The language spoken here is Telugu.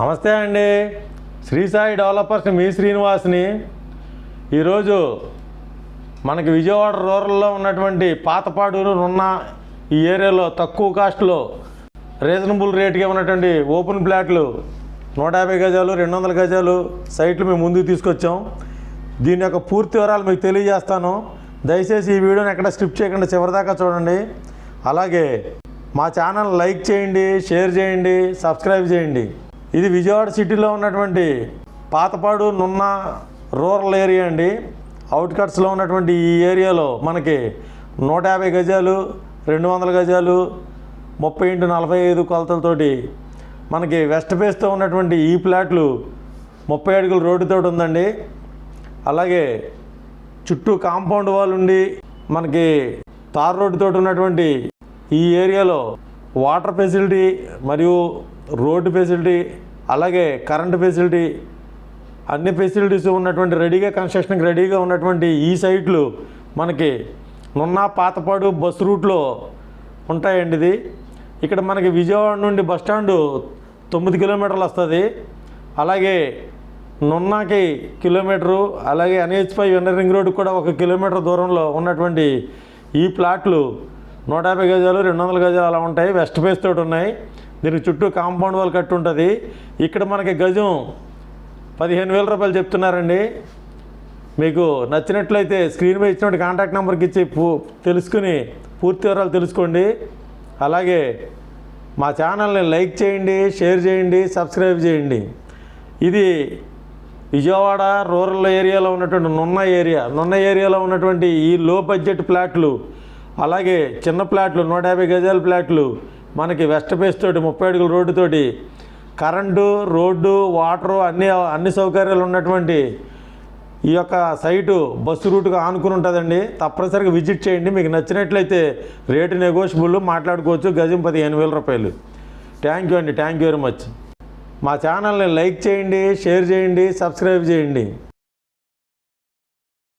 నమస్తే అండి. శ్రీ సాయి డెవలపర్స్ మీ శ్రీనివాస్ని. ఈరోజు మనకి విజయవాడ రూరల్లో ఉన్నటువంటి పాతపాడూరు ఉన్న ఈ ఏరియాలో తక్కువ కాస్ట్లో రీజనబుల్ రేట్గా ఉన్నటువంటి ఓపెన్ ప్లాట్లు నూట యాభై గజాలు రెండు వందల గజాలు సైట్లు మేము ముందుకు తీసుకొచ్చాం. దీని యొక్క పూర్తి వివరాలు మీకు తెలియజేస్తాను. దయచేసి ఈ వీడియోని ఎక్కడ స్క్రిప్ట్ చేయకుండా చివరిదాకా చూడండి. అలాగే మా ఛానల్ లైక్ చేయండి షేర్ చేయండి సబ్స్క్రైబ్ చేయండి. ఇది విజయవాడ సిటీలో ఉన్నటువంటి పాతపాడు నున్న రూరల్ ఏరియా అండి. అవుట్కట్స్లో ఉన్నటువంటి ఈ ఏరియాలో మనకి నూట యాభై గజాలు రెండు వందల గజాలు ముప్పై ఇంటూ నలభై ఐదు కొలతలతోటి మనకి వెస్ట్ ఫేస్తో ఉన్నటువంటి ఈ ప్లాట్లు ముప్పై అడుగుల రోడ్డుతో ఉందండి. అలాగే చుట్టూ కాంపౌండ్ వాల్ ఉండి మనకి తార్ రోడ్డుతో ఉన్నటువంటి ఈ ఏరియాలో వాటర్ ఫెసిలిటీ మరియు రోడ్డు ఫెసిలిటీ అలాగే కరెంటు ఫెసిలిటీ అన్ని ఫెసిలిటీస్ ఉన్నటువంటి రెడీగా కన్స్ట్రక్షన్కి రెడీగా ఉన్నటువంటి ఈ సైట్లు మనకి నున్న పాతపాడు బస్ రూట్లో ఉంటాయండి ఇది. ఇక్కడ మనకి విజయవాడ నుండి బస్ స్టాండు తొమ్మిది కిలోమీటర్లు వస్తుంది. అలాగే నున్నాకి కిలోమీటరు అలాగే NH five inner ring road కూడా ఒక కిలోమీటర్ దూరంలో ఉన్నటువంటి ఈ ప్లాట్లు నూట యాభై గజాలు రెండు వందల గజాలు అలా ఉంటాయి. వెస్ట్ ఫేస్ తోటి ఉన్నాయి. దీనికి చుట్టూ కాంపౌండ్ వాల్ కట్టి ఉంటుంది. ఇక్కడ మనకి గజం పదిహేను వేల రూపాయలు చెప్తున్నారండి. మీకు నచ్చినట్లయితే స్క్రీన్ మీద ఇచ్చినట్టు కాంటాక్ట్ నెంబర్కి ఇచ్చి పూ తెలుసుకుని పూర్తి వివరాలు తెలుసుకోండి. అలాగే మా ఛానల్ని లైక్ చేయండి షేర్ చేయండి సబ్స్క్రైబ్ చేయండి. ఇది విజయవాడ రూరల్ ఏరియాలో ఉన్నటువంటి నున్న ఏరియా. నున్న ఏరియాలో ఉన్నటువంటి ఈ లో బడ్జెట్ ప్లాట్లు అలాగే చిన్న ప్లాట్లు నూట యాభై గజాల ప్లాట్లు మనకి వెస్ట్ ఫేస్ తోటి ముప్పై అడుగుల రోడ్డుతోటి కరెంటు రోడ్డు వాటరు అన్ని అన్ని సౌకర్యాలు ఉన్నటువంటి ఈ యొక్క సైటు బస్సు రూట్గా ఆనుకుని ఉంటుందండి. తప్పనిసరిగా విజిట్ చేయండి. మీకు నచ్చినట్లయితే రేటు నెగోషియబుల్ మాట్లాడుకోవచ్చు. గజం పదిహేను వేల రూపాయలు. థ్యాంక్ యూ అండి. Thank you very much. మా ఛానల్ని లైక్ చేయండి షేర్ చేయండి సబ్స్క్రైబ్ చేయండి.